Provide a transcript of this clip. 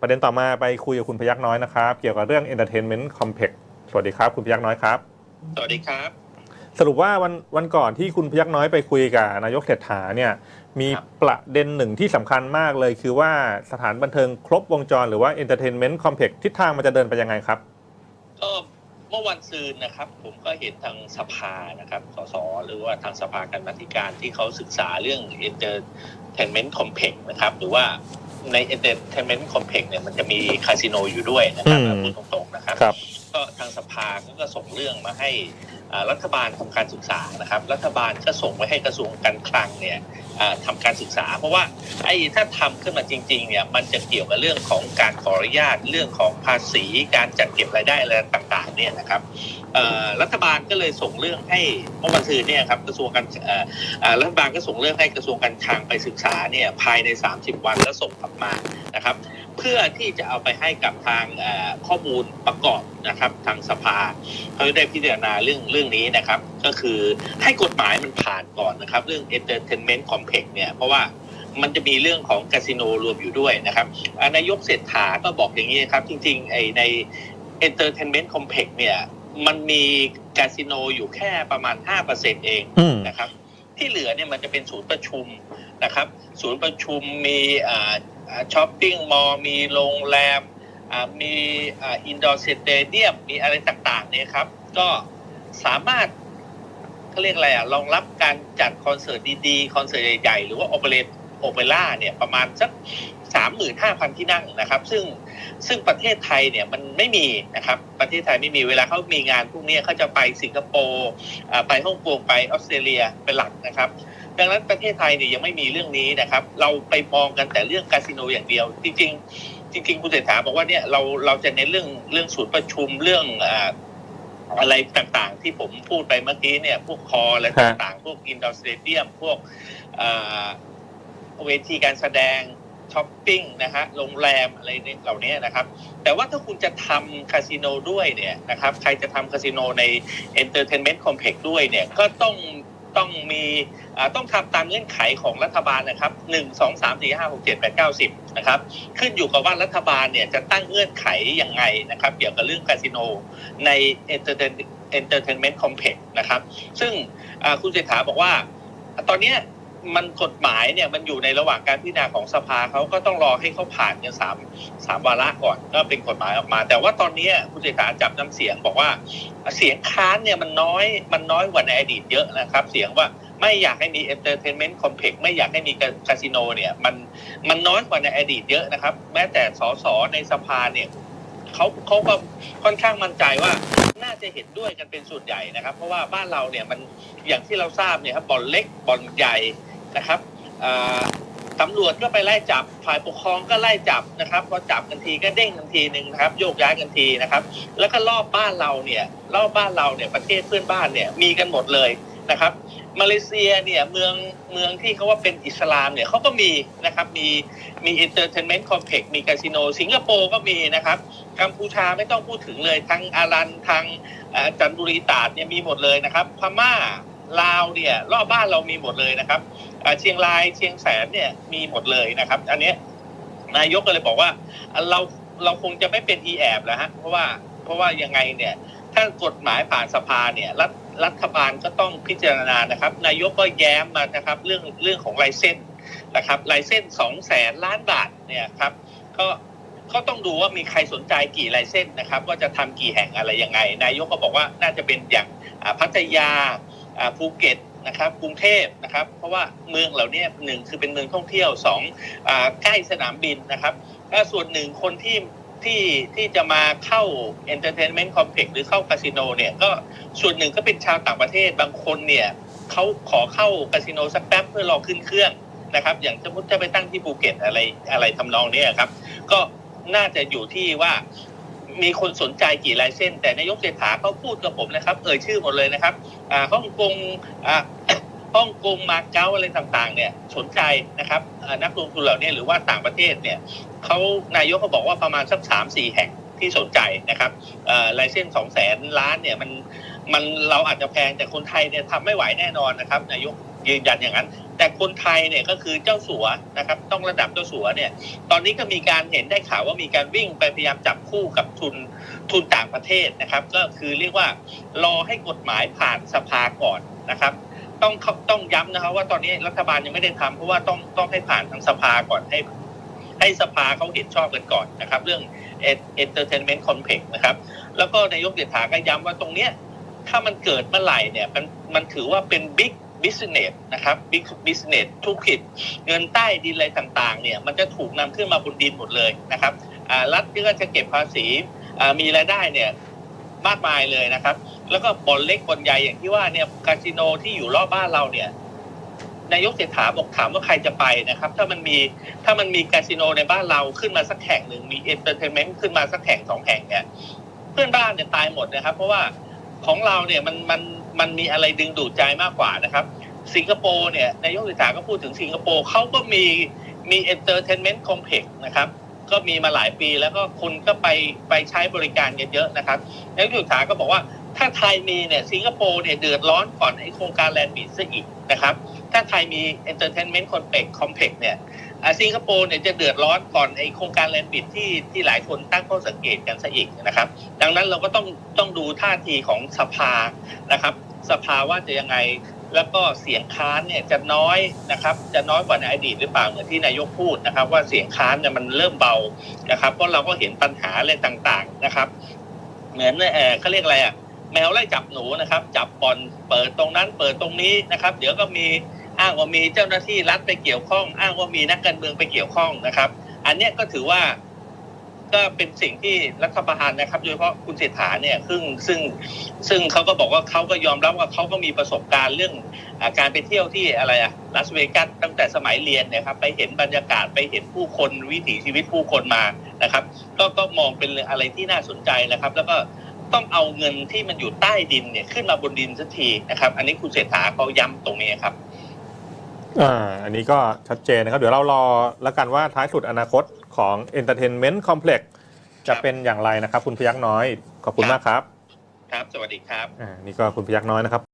ประเด็นต่อมาไปคุยกับคุณพยักน้อยนะครับ เกี่ยวกับเรื่อง Entertainment Complex สวัสดีครับ คุณพยักน้อยครับ สวัสดีครับ สรุปว่าวันวันก่อนที่คุณพยักน้อยไปคุยกับนายกเศรษฐาเนี่ยมีครับประเด็นหนึ่งที่สำคัญมากเลย คือว่าสถานบันเทิงครบวงจรหรือว่า Entertainment Complex ทิศทางมันจะเดินไปยังไงครับก็เมื่อวันซืนนะครับ ผมก็เห็นทางสภานะครับสสหรือว่าทางสภาการบัธิการที่เขาศึกษาเรื่อง entertainment complex นะครับ หรือว่า ใน entertainment complex เนี่ยมันจะมีคาสิโนอยู่ด้วยนะครับอืม พูดตรงๆนะครับ ครับ ก็ทางสภาก็ส่งเรื่องมาให้รัฐบาลทำการศึกษานะครับ รัฐบาลก็ส่งไปให้กระทรวงการคลังเนี่ยอ่าทำการศึกษา เพราะว่าไอ้ถ้าทำขึ้นมาจริงๆเนี่ยมันจะเกี่ยวกับเรื่องของการขออนุญาตเรื่องของภาษีการจัดเก็บรายได้อะไรต่างๆเนี่ยนะครับรัฐบาลก็เลยส่งเรื่องให้เมื่อวันซืนเนี่ยครับกระทรวงการรัฐบาลก็ส่งเรื่องให้กระทรวงการคลังไปศึกษาเนี่ยภายใน 30 วันแล้วส่งกลับมานะครับ เพื่อที่จะเอาไปให้กับทางเอ่อข้อมูลประกอบนะครับ ทางสภาเขาได้พิจารณาเรื่องเรื่องนี้นะครับ ก็คือให้กฎหมายมันผ่านก่อนนะครับ เรื่อง entertainment complex เนี่ยเพราะว่ามันจะมีเรื่องของคาสิโนรวมอยู่ด้วยนะครับอ่านายกเศรษฐาก็บอกอย่างนี้ครับ จริงๆไอใน entertainment complex เนี่ยมันมีคาสิโนอยู่แค่ประมาณ 5%เองอืมนะครับ ที่เหลือเนี่ยมันจะเป็นศูนย์ประชุมนะครับ ศูนย์ประชุมมีอ่า ช้อปปิ้งมอลล์มีโรงแรมมีอินดอร์สเตเดียมมีอะไรต่างๆเนี่ยครับ ก็สามารถเขาเรียกอะไรอะรองรับการจัดคอนเสิร์ตดีๆ คอนเสิร์ตใหญ่ๆ หรือว่าโอเปเรตโอเปร่าเนี่ยประมาณสักสามหมื่นห้าพันที่นั่งนะครับ ซึ่งซึ่งประเทศไทยเนี่ยมันไม่มีนะครับ ประเทศไทยไม่มีเวลาเขามีงานพวกนี้เขาจะไปสิงคโปร์ไปฮ่องกงไปออสเตรเลียเป็นหลักนะครับ ดังนั้นประเทศไทยเนี่ยยังไม่มีเรื่องนี้นะครับ เราไปมองกันแต่เรื่องคาสิโนอย่างเดียว จริง ๆ จริง ๆ คุณเศรษฐาบอกว่าเนี่ยเราเราจะเน้นเรื่องเรื่องศูนย์ประชุมเรื่องอ่าอะไรต่างๆ ที่ผมพูดไปเมื่อกี้เนี่ย พวกคออะไรฮะต่างๆ พวกอินดอร์สเตเดียมพวกอ่าเวทีการแสดงช้อปปิ้งนะฮะโรงแรมอะไรเนี่ยเหล่านี้นะครับ แต่ว่าถ้าคุณจะทำคาสิโนด้วยเนี่ยนะครับ ใครจะทำคาสิโนใน Entertainment Complex ด้วยเนี่ย ก็ต้อง ต้องมีต้องทำตามเงื่อนไขของรัฐบาลนะครับหนึ่งสองสามสี่ห้าหกเจ็ดแปดเก้าสิบนะครับขึ้นอยู่กับว่ารัฐบาลเนี่ยจะตั้งเงื่อนไขยังไงนะครับ เกี่ยวกับเรื่องคาสิโนใน Entertain- Entertainment Complex นะครับ ซึ่งคุณเศรษฐาบอกว่า ตอนนี้ มันกฎหมายเนี่ยมันอยู่ในระหว่างการพิจารณาของสภาเขาก็ต้องรอให้เขาผ่านกันสามสามวาระก่อนก็เป็นกฎหมายออกมา แต่ว่าตอนนี้คุณเศรษฐาจับน้ำเสียงบอกว่า เสียงค้านเนี่ยมันน้อยมันน้อยกว่าในอดีตเยอะนะครับ เสียงว่าไม่อยากให้มี entertainment complex ไม่อยากให้มีคาสิโนเนี่ยมันมันน้อยกว่าในอดีตเยอะนะครับ แม้แต่สสในสภาเนี่ยเขาเขาก็ค่อนข้างมั่นใจว่าน่าจะเห็นด้วยกันเป็นส่วนใหญ่นะครับ เพราะว่าบ้านเราเนี่ยมันอย่างที่เราทราบเนี่ยครับบ่อนเล็กบ่อนใหญ่ นะครับตำรวจก็ไปไล่จับฝ่ายปกครองก็ไล่จับนะครับพอจับกันทีก็เด้งกันทีหนึ่งนะครับ โยกย้ายกันทีนะครับ แล้วก็รอบบ้านเราเนี่ยรอบบ้านเราเนี่ยประเทศเพื่อนบ้านเนี่ยมีกันหมดเลยนะครับ มาเลเซียเนี่ยเมืองเมืองที่เขาว่าเป็นอิสลามเนี่ยเขาก็มีนะครับมีมีเอนเตอร์เทนเมนต์คอมเพล็กซ์มีคาสิโน สิงคโปร์ก็มีนะครับกัมพูชาไม่ต้องพูดถึงเลยทางอารันทางจันทบุรีตาดเนี่ยมีหมดเลยนะครับพม่า ลาวเนี่ยรอบบ้านเรามีหมดเลยนะครับเชียงรายเชียงแสนเนี่ยมีหมดเลยนะครับ อันนี้นายกก็เลยบอกว่าเราเราคงจะไม่เป็นอีแอบแล้วฮะเพราะว่าเพราะว่ายังไงเนี่ยถ้ากฎหมายผ่านสภาเนี่ยรัฐรัฐบาลก็ต้องพิจารณานะครับ นายกก็แย้มมานะครับเรื่องเรื่องของลายเส้นนะครับลายเส้นสองแสนล้านบาทเนี่ยครับก็ก็ต้องดูว่ามีใครสนใจกี่ลายเส้นนะครับ ว่าจะทำกี่แห่งอะไรยังไง นายกก็บอกว่าน่าจะเป็นอย่างพัทยา ภูเก็ตนะครับกรุงเทพนะครับ เพราะว่าเมืองเหล่านี้หนึ่งคือเป็นเมืองท่องเที่ยวสองอ่าใกล้สนามบินนะครับและส่วนหนึ่งคนที่ที่ที่จะมาเข้า Entertainment Complex หรือเข้าคาสิโนเนี่ยก็ส่วนหนึ่งก็เป็นชาวต่างประเทศบางคนเนี่ยเขาขอเข้าคาสิโนสักแป๊บเพื่อรอขึ้นเครื่องนะครับ อย่างสมมติจะไปตั้งที่ภูเก็ตอะไรอะไรทำนองเนี้ยครับ ก็น่าจะอยู่ที่ว่า มีคนสนใจกี่ลายเส้น แต่นายกเศรษฐาเขาพูดกับผมนะครับ เอ่ยชื่อหมดเลยนะครับอ่าฮ่องกงอ่าฮ่องกงมาเก๊าอะไรต่างๆ เนี่ยสนใจนะครับนักลงทุนเหล่านี้หรือว่าต่างประเทศเนี่ยเขานายกเขาบอกว่าประมาณสักสามสี่แห่งที่สนใจนะครับลายเส้นสองแสนล้านเนี่ยมันมันเราอาจจะแพงแต่คนไทยเนี่ยทำไม่ไหวแน่นอนนะครับ นายก ยืนยันอย่างนั้น แต่คนไทยเนี่ยก็คือเจ้าสัวนะครับ ต้องระดับเจ้าสัวเนี่ย ตอนนี้ก็มีการเห็นได้ข่าวว่ามีการวิ่งไปพยายามจับคู่กับทุนทุนต่างประเทศนะครับ ก็คือเรียกว่ารอให้กฎหมายผ่านสภาก่อนนะครับ ต้องต้องย้ำนะครับว่าตอนนี้รัฐบาลยังไม่ได้ทำเพราะว่าต้องต้องให้ผ่านทางสภาก่อนให้ให้สภาเขาเห็นชอบกันก่อนนะครับ เรื่อง entertainment complex นะครับ แล้วก็นายกเศรษฐาก็ย้ำว่าตรงเนี้ยถ้ามันเกิดเมื่อไหร่เนี่ยมันมันถือว่าเป็นบิ๊ก big business นะครับ big business ธุรกิจเงินใต้ดินอะไรต่างๆเนี่ยมันจะถูกนำขึ้นมาบนดินหมดเลยนะครับรัฐก็จะเก็บภาษีมีรายได้เนี่ยมากมายเลยนะครับ แล้วก็บอนเล็กบอนใหญ่อย่างที่ว่าเนี่ยคาสิโนที่อยู่รอบบ้านเราเนี่ยนายกเศรษฐาบอกถามว่าใครจะไปนะครับ ถ้ามันมีถ้ามันมีคาสิโนในบ้านเราขึ้นมาสักแห่งหนึ่งมีเอนเตอร์เทนเมนต์ขึ้นมาสักแห่งสองแห่งเนี่ยเพื่อนบ้านเนี่ยตายหมดนะครับ เพราะว่าของเราเนี่ยมันมัน มันมีอะไรดึงดูดใจมากกว่านะครับ สิงคโปร์เนี่ยนายกเศรษาก็พูดถึงสิงคโปร์เขาก็มีมีเอนเตอร์เทนเมนต์คอมเพล็กซ์นะครับก็มีมาหลายปีแล้วก็คนก็ไปไปใช้บริการกันเยอะนะครับนายกเศรษาก็บอกว่าถ้าไทยมีเนี่ยสิงคโปร์เนี่ยเดือดร้อนก่อนไอ้โครงการแลนด์บีซะอีกนะครับ ถ้าไทยมี Entertainment Complex Complex เพกต์เนี่ยสิงคโปร์เนี่ยจะเดือดร้อนก่อนไอโครงการแลนด์บิดที่ที่หลายคนตั้งข้อสังเกตกันซะอีกนะครับ ดังนั้นเราก็ต้องต้องดูท่าทีของสภานะครับ สภาว่าจะยังไง แล้วก็เสียงค้านเนี่ยจะน้อยนะครับ จะน้อยกว่าในอดีตหรือเปล่าเหมือนที่นายกพูดนะครับ ว่าเสียงค้านเนี่ยมันเริ่มเบานะครับเพราะเราก็เห็นปัญหาอะไรต่างๆนะครับ เหมือนเออเขาเรียกอะไรอะแมวไล่จับหนูนะครับ จับบ่อนเปิดตรงนั้น เปิดตรงนี้นะครับ เดี๋ยวก็มีอ้างว่ามีเจ้าหน้าที่รัฐไปเกี่ยวข้อง อ้างว่ามีนักการเมืองไปเกี่ยวข้องนะครับ อันนี้ก็ถือว่า ก็เป็นสิ่งที่รัฐบาลนะครับโดยเฉพาะคุณเศรษฐาเนี่ยซึ่งซึ่งซึ่งเขาก็บอกว่าเขาก็ยอมรับว่าเขาก็มีประสบการณ์เรื่องอการไปเที่ยวที่อะไรอะลาสเวกัสตั้งแต่สมัยเรียนนะครับ ไปเห็นบรรยากาศไปเห็นผู้คนวิถีชีวิตผู้คนมานะครับ ก็ก็มองเป็นอะไรที่น่าสนใจนะครับ แล้วก็ต้องเอาเงินที่มันอยู่ใต้ดินเนี่ยขึ้นมาบนดินสักทีนะครับ อันนี้คุณเศรษฐาเขาย้ำตรงนี้ครับอ่าอันนี้ก็ชัดเจนนะครับ เดี๋ยวเรารอแล้วกันว่าท้ายสุดอนาคต ของ Entertainment Complex จะเป็นอย่างไรนะครับ คุณพยักน้อย ขอบคุณมากครับ ครับ สวัสดีครับ อ่า นี่ก็คุณพยักน้อยนะครับ